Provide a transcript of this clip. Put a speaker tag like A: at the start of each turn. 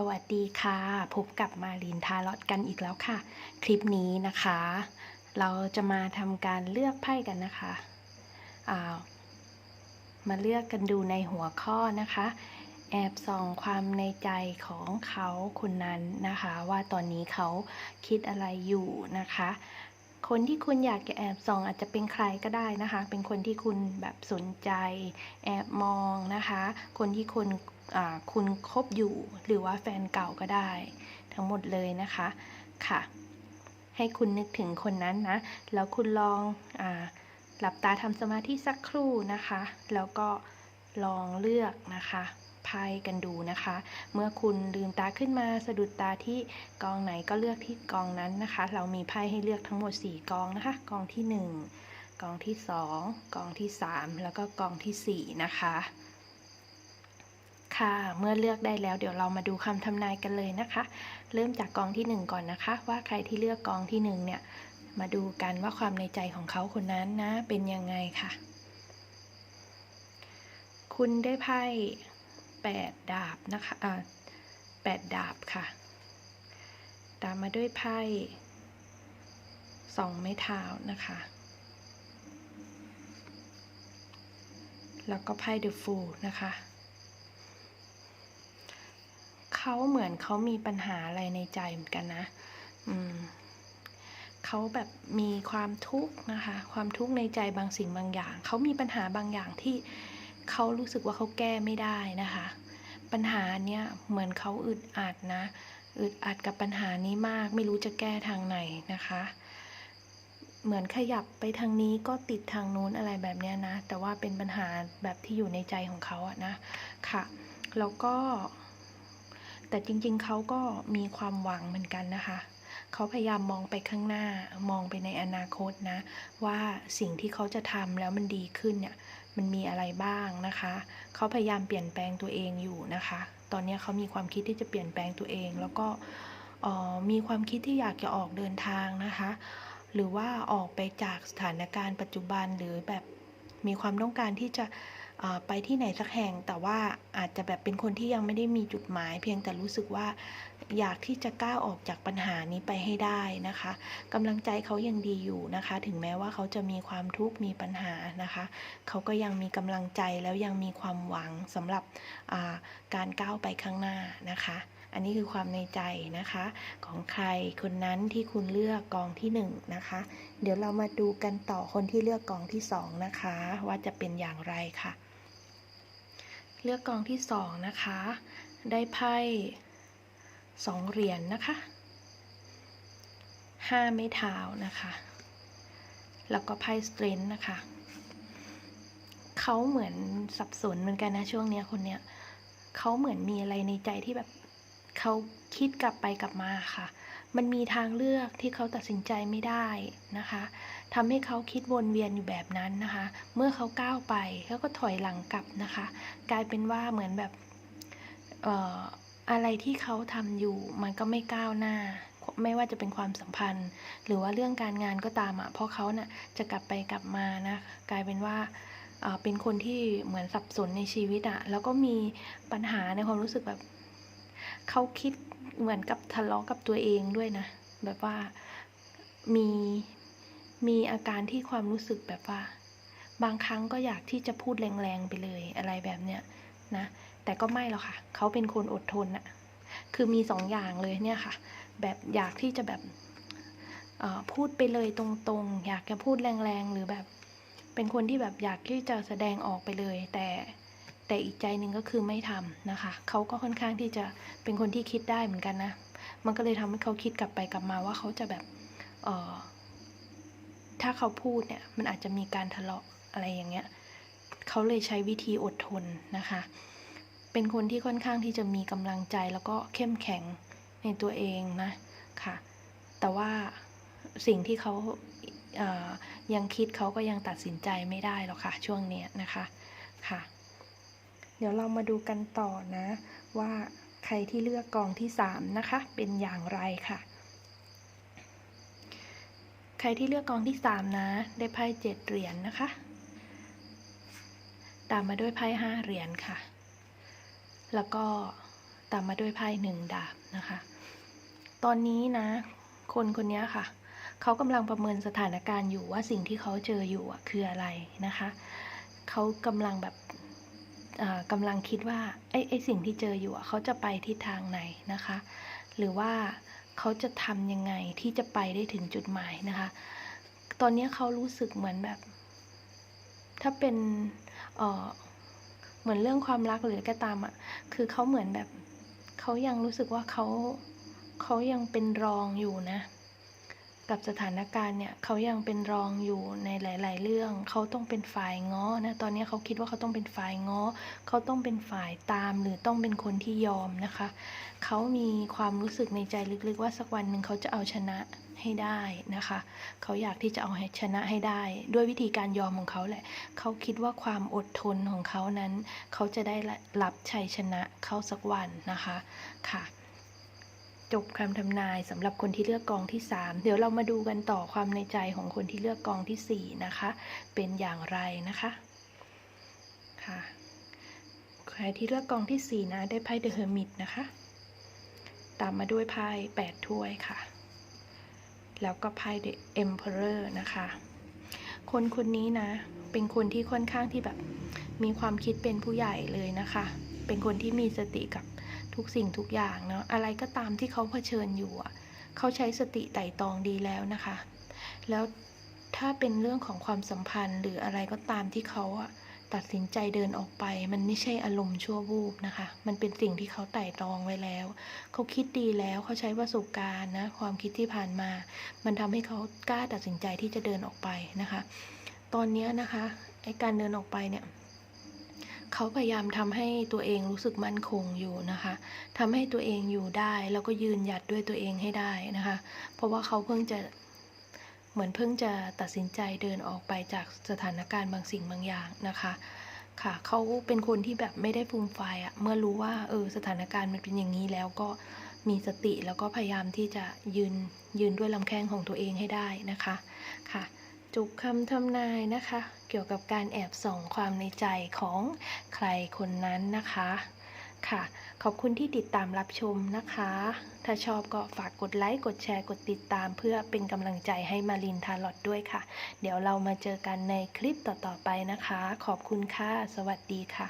A: สวัสดีค่ะ พบกับมาลินทารอดกันอีกแล้วค่ะ คลิปนี้นะคะ เราจะมาทำการเลือกไพ่กันนะคะอามาเลือกกันดูในหัวข้อนะคะ แอบส่องความในใจของเขาคนนั้นนะคะ ว่าตอนนี้เขาคิดอะไรอยู่นะคะ คนที่คุณอยากจะแอบส่องอาจจะเป็นใครก็ได้นะคะ เป็นคนที่คุณแบบสนใจ แอบมองนะคะ คนที่คุณ คุณคบอยู่หรือว่าแฟนเก่าก็ได้ ทั้งหมดเลยนะคะค่ะ ให้คุณนึกถึงคนนั้นนะ แล้วคุณลองอหลับตาทำสมาธิสักครู่นะคะ แล้วก็ลองเลือกนะคะไพ่กันดูนะคะ เมื่อคุณลืมตาขึ้นมาสะดุดตาที่กองไหนก็เลือกที่กองนั้นนะคะ เรามีไพ่ให้เลือกทั้งหมด 4 กองนะคะ กองที่ 1 กองที่ 2 กองที่ 3 แล้วก็กองทีสี่4 นะคะ ค่ะ เมื่อเลือกได้แล้วเดี๋ยวเรามาดูคำทำนายกันเลยนะคะ เริ่มจากกองที่ 1 ก่อนนะคะ ว่าใครที่เลือกกองที่1เนี่ย มาดูกันว่าความในใจของเขาคนนั้นนะ เป็นยังไงค่ะ คุณได้ไพ่แปดดาบนะคะอ่าแปดดาบค่ะ ตามมาด้วยไพ่สองไม้เท้านะคะ แล้วก็ไพ่เดอะฟูลนะคะ เขาเหมือนเขามีปัญหาอะไรในใจเหมือนกันนะ อืมเขาแบบมีความทุกข์นะคะ ความทุกข์ในใจบางสิ่งบางอย่าง เขามีปัญหาบางอย่างที่เขารู้สึกว่าเขาแก้ไม่ได้นะคะ ปัญหาเนี้ยเหมือนเขาอึดอัดนะ อึดอัดกับปัญหานี้มาก ไม่รู้จะแก้ทางไหนนะคะ เหมือนขยับไปทางนี้ก็ติดทางนู้นอะไรแบบเนี้ยนะ แต่ว่าเป็นปัญหาแบบที่อยู่ในใจของเขาอะนะ ค่ะ แล้วก็ แต่จริงๆเขาก็มีความหวังเหมือนกันนะคะเขาพยายามมองไปข้างหน้ามองไปในอนาคตนะ ว่าสิ่งที่เขาจะทำแล้วมันดีขึ้นเนี่ยมันมีอะไรบ้างนะคะ เขาพยายามเปลี่ยนแปลงตัวเองอยู่นะคะ ตอนนี้เขามีความคิดที่จะเปลี่ยนแปลงตัวเอง แล้วก็มีความคิดที่อยากจะออกเดินทางนะคะ หรือว่าออกไปจากสถานการณ์ปัจจุบันหรือแบบมีความต้องการที่จะ ไปที่ไหนสักแห่งแต่ว่าอาจจะแบบเป็นคนที่ยังไม่ได้มีจุดหมาย เพียงแต่รู้สึกว่าอยากที่จะก้าวออกจากปัญหานี้ไปให้ได้นะคะกำลังใจเขายังดีอยู่นะคะ ถึงแม้ว่าเขาจะมีความทุกข์มีปัญหานะคะ เขาก็ยังมีกำลังใจแล้วยังมีความหวังสำหรับการก้าวไปข้างหน้านะคะ อันนี้คือความในใจนะคะ ของใครคนนั้นที่คุณเลือกกองที่หนึ่งนะคะ เดี๋ยวเรามาดูกันต่อคนที่เลือกกองที่สองนะคะ ว่าจะเป็นอย่างไรค่ะ เลือกกองที่สองนะคะ ได้ไพ่สองเหรียญนนะคะห้าไม้เท้านะคะ แล้วก็ไพ่สเตรนนะคะเขาเหมือนสับสนเหมือนกันนะช่วงเนี้ยคนเนี้ยเขาเหมือนมีอะไรในใจที่แบบเขาคิดกลับไปกลับมาค่ะ มันมีทางเลือกที่เขาตัดสินใจไม่ได้นะคะทำให้เขาคิดวนเวียนอยู่แบบนั้นนะคะ เมื่อเขาก้าวไปเขาก็ถอยหลังกลับนะคะ กลายเป็นว่าเหมือนแบบเอ่ออะไรที่เขาทำอยู่มันก็ไม่ก้าวหน้า ไม่ว่าจะเป็นความสัมพันธ์ หรือว่าเรื่องการงานก็ตามอะเพราะเขาเน่ะจะกลับไปกลับมานะกลายเป็นว่าเอ่อเป็นคนที่เหมือนสับสนในชีวิตอะแล้วก็มีปัญหาในความรู้สึกแบบเขาคิด เหมือนกับทะเลาะกับตัวเองด้วยนะ แบบว่ามีมีอาการที่ความรู้สึกแบบว่า บางครั้งก็อยากที่จะพูดแรงๆไปเลยอะไรแบบเนี้ยนะ แต่ก็ไม่หรอกค่ะ เขาเป็นคนอดทนอะคือมีสองอย่างเลยเนี่ยค่ะ แบบอยากที่จะแบบพูดไปเลยตรงๆ อยากจะพูดแรงๆ หรือแบบ เป็นคนที่แบบอยากที่จะแสดงออกไปเลย แต่ แต่อีกใจหนึ่งก็คือไม่ทำนะคะเขาก็ค่อนข้างที่จะเป็นคนที่คิดได้เหมือนกันนะ มันก็เลยทำให้เขาคิดกลับไปกลับมาว่าเขาจะแบบเออถ้าเขาพูดเนี่ยมันอาจจะมีการทะเลาะอะไรอย่างเงี้ยเขาเลยใช้วิธีอดทนนะคะ เป็นคนที่ค่อนข้างที่จะมีกำลังใจแล้วก็เข้มแข็งในตัวเองนะค่ะ แต่ว่าสิ่งที่เขาเอ่อยังคิดเขาก็ยังตัดสินใจไม่ได้หรอกค่ะช่วงเนี้ยนะคะค่ะ เดี๋ยวเรามาดูกันต่อนะ ว่าใครที่เลือกกองที่สามนะคะ เป็นอย่างไรค่ะ ใครที่เลือกกองที่สามนะ ได้ไพ่เจ็ดเหรียญนนะคะ ตามมาด้วยไพ่ห้าเหรียญค่ะ แล้วก็ตามมาด้วยไพ่หนึ่งดาบนะคะ ตอนนี้นะ คนคนนี้ค่ะเขากำลังประเมินสถานการณ์อยู่ว่าสิ่งที่เขาเจออยู่คืออะไรนะคะ เขากำลังแบบ กำลังคิดว่าไอ้ไอ้สิ่งที่เจออยู่เขาจะไปทิศทางไหนนะคะ หรือว่าเขาจะทำยังไงที่จะไปได้ถึงจุดหมายนะคะ ตอนนี้เขารู้สึกเหมือนแบบ ถ้าเป็นเเหมือนเรื่องความรักหรือก็ตามอะคือเขาเหมือนแบบเขายังรู้สึกว่าเขาเขายังเป็นรองอยู่นะ กับสถานการณ์เนี่ยเขายังเป็นรองอยู่ในหลาย ๆ เรื่อง เขาต้องเป็นฝ่ายง้อนะตอนนี้เขาคิดว่าเขาต้องเป็นฝ่ายง้อ เขาต้องเป็นฝ่ายตาม หรือต้องเป็นคนที่ยอมนะคะ เขามีความรู้สึกในใจลึก ๆ ว่าสักวันหนึ่งเขาจะเอาชนะให้ได้นะคะ เขาอยากที่จะเอาชนะให้ได้ ด้วยวิธีการยอมของเขาแหละ เขาคิดว่าความอดทนของเขานั้น เขาจะได้รับชัยชนะเข้าสักวันนะคะค่ะ จบคำทำนายสำหรับคนที่เลือกกองที่ 3 เดี๋ยวเรามาดูกันต่อความในใจของคนที่เลือกกองทีสี่4 นะคะ เป็นอย่างไรนะคะค่ะใครที่เลือกกองทีสี่4 นะ ได้ไพ่เดอะเฮอร์มิตนะคะ ตามมาด้วยไพ่แปดถ้วยค่ะ แล้วก็ไพ่เดอะเอ็มเพอเรอร์นะคะ คนคนนี้นะ เป็นคนที่ค่อนข้างที่แบบมีความคิดเป็นผู้ใหญ่เลยนะคะ เป็นคนที่มีสติกับ ทุกสิ่งทุกอย่างเนาะอะไรก็ตามที่เขาเผชิญอยู่เขาใช้สติไต่ตองดีแล้วนะคะ แล้วถ้าเป็นเรื่องของความสัมพันธ์หรืออะไรก็ตามที่เขาอะตัดสินใจเดินออกไป มันไม่ใช่อารมณ์ชั่ววูบนะคะ มันเป็นสิ่งที่เขาไต่ตรองไว้แล้ว เขาคิดดีแล้วเขาใช้ประสบการณ์นะความคิดที่ผ่านมา มันทำให้เขากล้าตัดสินใจที่จะเดินออกไปนะคะ ตอนนี้นะคะไอการเดินออกไปเนี่ย เขาพยายามทำให้ตัวเองรู้สึกมั่นคงอยู่นะคะทำให้ตัวเองอยู่ได้แล้วก็ยืนหยัดด้วยตัวเองให้ได้นะคะ เพราะว่าเขาเพิ่งจะเหมือนเพิ่งจะตัดสินใจเดินออกไปจากสถานการณ์บางสิ่งบางอย่างนะคะค่ะเขาเป็นคนที่แบบไม่ได้ฟูมไฟอะเมื่อรู้ว่าเออสถานการณ์มันเป็นอย่างนี้แล้วก็มีสติแล้วก็พยายามที่จะยืนยืนด้วยลำแข้งของตัวเองให้ได้นะคะค่ะ จบคำทำนายนะคะ เกี่ยวกับการแอบส่องความในใจของใครคนนั้นนะคะค่ะ ขอบคุณที่ติดตามรับชมนะคะ ถ้าชอบก็ฝากกดไลค์ กดแชร์ กดติดตาม เพื่อเป็นกำลังใจให้มารินทาลอดด้วยค่ะ เดี๋ยวเรามาเจอกันในคลิปต่อๆไปนะคะ ขอบคุณค่ะ สวัสดีค่ะ